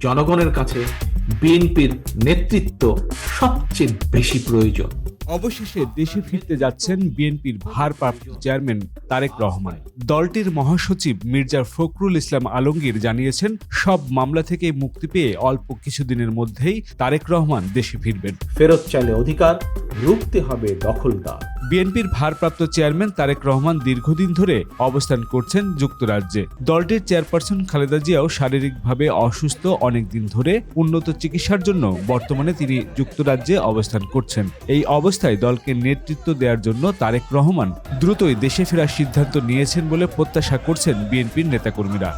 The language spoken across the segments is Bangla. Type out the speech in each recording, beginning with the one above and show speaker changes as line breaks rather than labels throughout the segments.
জনগণের কাছে বিএনপির নেতৃত্ব সবচেয়ে বেশি প্রয়োজন।
অবশেষে দেশে ফিরতে যাচ্ছেন বিএনপির ভারপ্রাপ্ত চেয়ারম্যান তারেক রহমান। দলটির মহাসচিব মির্জা ফখরুল ইসলাম আলমগীর জানিয়েছেন সব মামলা থেকে মুক্তি পেয়ে অল্প কিছুদিনের মধ্যেই তারেক রহমান দেশে ফিরবেন।
ফেরত চাইলে অধিকার রুখতে হবে দখলদার।
বিএনপির ভারপ্রাপ্ত চেয়ারম্যান তারেক রহমান দীর্ঘদিন ধরে অবস্থান করছেন যুক্তরাজ্যে। দলটির চেয়ারপারসন খালেদা জিয়াও শারীরিকভাবে অসুস্থ অনেকদিন ধরে। উন্নত চিকিৎসার জন্য বর্তমানে তিনি যুক্তরাজ্যে অবস্থান করছেন। এই অবস্থায় দলকে নেতৃত্ব দেওয়ার জন্য তারেক রহমান দ্রুতই দেশে ফেরার সিদ্ধান্ত নিয়েছেন বলে প্রত্যাশা করছেন বিএনপির নেতাকর্মীরা।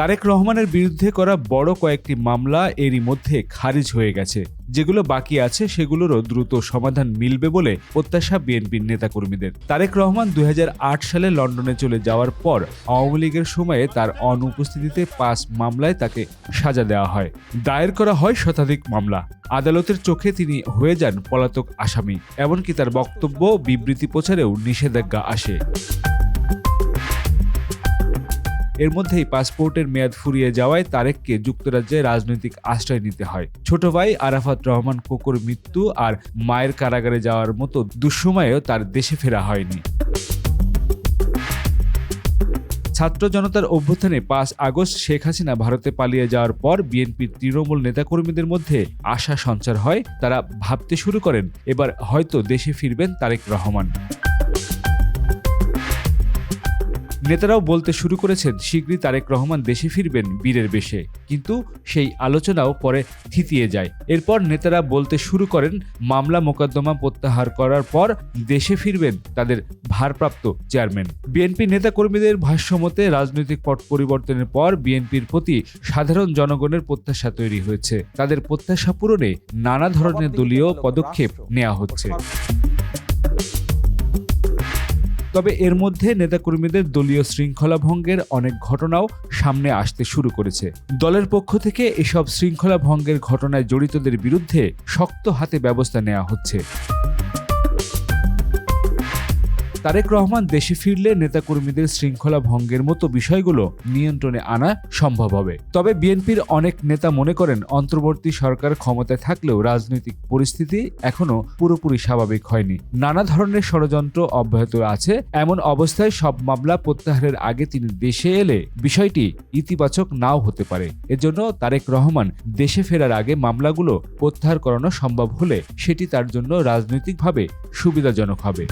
তারেক রহমানের বিরুদ্ধে করা বড় কয়েকটি মামলা এরই মধ্যে খারিজ হয়ে গেছে। যেগুলো বাকি আছে, সেগুলোরও দ্রুত সমাধান মিলবে বলে প্রত্যাশা বিএনপির নেতাকর্মীদের। তারেক রহমান দুই হাজার আট সালে লন্ডনে চলে যাওয়ার পর আওয়ামী লীগের সময়ে তার অনুপস্থিতিতে পাঁচ মামলায় তাকে সাজা দেওয়া হয়। দায়ের করা হয় শতাধিক মামলা। আদালতের চোখে তিনি হয়ে যান পলাতক আসামি। এমনকি তার বক্তব্য বিবৃতি প্রচারেও নিষেধাজ্ঞা আসে। এর মধ্যেই পাসপোর্টের মেয়াদ ফুরিয়ে যাওয়ায় তারেককে যুক্তরাজ্যে রাজনৈতিক আশ্রয় নিতে হয়। ছোট ভাই আরাফাত রহমান কোকর মৃত্যু আর মায়ের কারাগারে যাওয়ার মতো দুঃসময়েও তার দেশে ফেরা হয়নি। ছাত্র জনতার অভ্যুত্থানে পাঁচ আগস্ট শেখ হাসিনা ভারতে পালিয়ে যাওয়ার পর বিএনপির তৃণমূল নেতাকর্মীদের মধ্যে আশা সঞ্চার হয়। তারা ভাবতে শুরু করেন, এবার হয়তো দেশে ফিরবেন তারেক রহমান। নেতারাও বলতে শুরু করেছেন শীঘ্রই তারেক রহমান দেশে ফিরবেন বীরের বেশে। কিন্তু সেই আলোচনাও পরে থিতিয়ে যায়। এরপর নেতারা বলতে শুরু করেন, মামলা মোকদ্দমা প্রত্যাহার করার পর দেশে ফিরবেন তাদের ভারপ্রাপ্ত চেয়ারম্যান। বিএনপি নেতাকর্মীদের ভাষ্যমতে, রাজনৈতিক পট পরিবর্তনের পর বিএনপির প্রতি সাধারণ জনগণের প্রত্যাশা তৈরি হয়েছে। তাদের প্রত্যাশা পূরণে নানা ধরনের দলীয় পদক্ষেপ নেওয়া হচ্ছে। তবে এর মধ্যে নেতাকর্মীদের দলীয় শৃঙ্খলা ভঙ্গের অনেক ঘটনাও সামনে আসতে শুরু করেছে। দলের পক্ষ থেকে এসব শৃঙ্খলা ভঙ্গের ঘটনায় জড়িতদের বিরুদ্ধে শক্ত হাতে ব্যবস্থা নেওয়া হচ্ছে। তারেক রহমান দেশে ফিরলে নেতাকর্মীদের শৃঙ্খলা ভঙ্গের মতো বিষয়গুলো নিয়ন্ত্রণে আনা সম্ভব হবে। তবে বিএনপির অনেক নেতা মনে করেন অন্তর্বর্তী সরকার ক্ষমতায় থাকলেও রাজনৈতিক পরিস্থিতি এখনও পুরোপুরি স্বাভাবিক হয়নি। নানা ধরনের ষড়যন্ত্র অব্যাহত আছে। এমন অবস্থায় সব মামলা প্রত্যাহারের আগে তিনি দেশে এলে বিষয়টি ইতিবাচক নাও হতে পারে। এজন্য তারেক রহমান দেশে ফেরার আগে মামলাগুলো প্রত্যাহার করানো সম্ভব হলে সেটি তার জন্য রাজনৈতিকভাবে সুবিধাজনক হবে।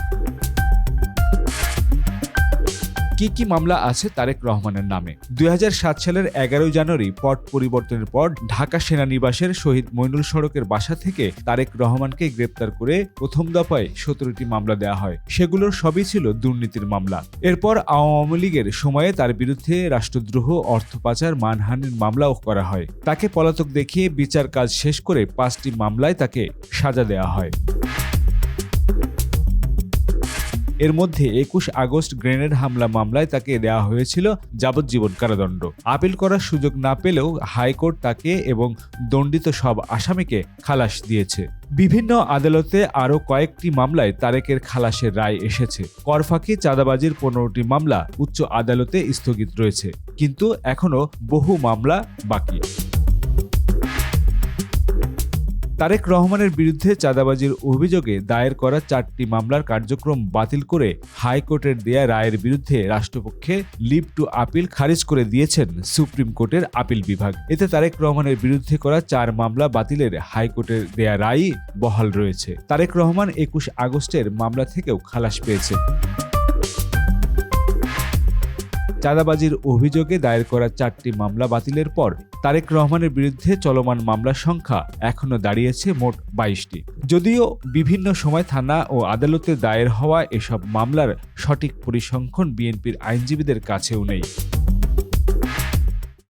কি কি মামলা আছে তারেক রহমানের নামে? দুই হাজার সাত সালের এগারোই জানুয়ারি পট পরিবর্তনের পর ঢাকা সেনানিবাসের শহীদ মইনুল সড়কের বাসা থেকে তারেক রহমানকে গ্রেপ্তার করে প্রথম দফায় সতেরোটি মামলা দেওয়া হয়। সেগুলোর সবই ছিল দুর্নীতির মামলা। এরপর আওয়ামী লীগের সময়ে তার বিরুদ্ধে রাষ্ট্রদ্রোহ, অর্থ পাচার, মানহানির মামলাও করা হয়। তাকে পলাতক দেখিয়ে বিচার কাজ শেষ করে পাঁচটি মামলায় তাকে সাজা দেওয়া হয়। এর মধ্যে একুশ আগস্ট গ্রেনেড হামলা মামলায় তাকে দেওয়া হয়েছিল যাবজ্জীবন কারাদণ্ড। আপিল করার সুযোগ না পেলেও হাইকোর্ট তাকে এবং দণ্ডিত সব আসামিকে খালাস দিয়েছে। বিভিন্ন আদালতে আরও কয়েকটি মামলায় তারেকের খালাসের রায় এসেছে। করফাকি চাঁদাবাজির পনেরোটি মামলা উচ্চ আদালতে স্থগিত রয়েছে। কিন্তু এখনও বহু মামলা বাকি। তারেক রহমানের বিরুদ্ধে চাঁদাবাজির অভিযোগে দায়ের করা চারটি মামলার কার্যক্রম বাতিল করে হাইকোর্টের দেয়া রায়ের বিরুদ্ধে রাষ্ট্রপক্ষে লিভ টু আপিল খারিজ করে দিয়েছেন সুপ্রিম কোর্টের আপিল বিভাগ। এতে তারেক রহমানের বিরুদ্ধে করা চার মামলা বাতিলের হাইকোর্টের দেয়া রায়ই বহাল রয়েছে। তারেক রহমান একুশ আগস্টের মামলা থেকেও খালাস পেয়েছে। চাঁদাবাজির অভিযোগে দায়ের করা চারটি মামলা বাতিলের পর তারেক রহমানের বিরুদ্ধে চলমান মামলার সংখ্যা এখনও দাঁড়িয়েছে মোট বাইশটি। যদিও বিভিন্ন সময় থানা ও আদালতে দায়ের হওয়া এসব মামলার সঠিক পরিসংখ্যান বিএনপির আইনজীবীদের কাছেও নেই।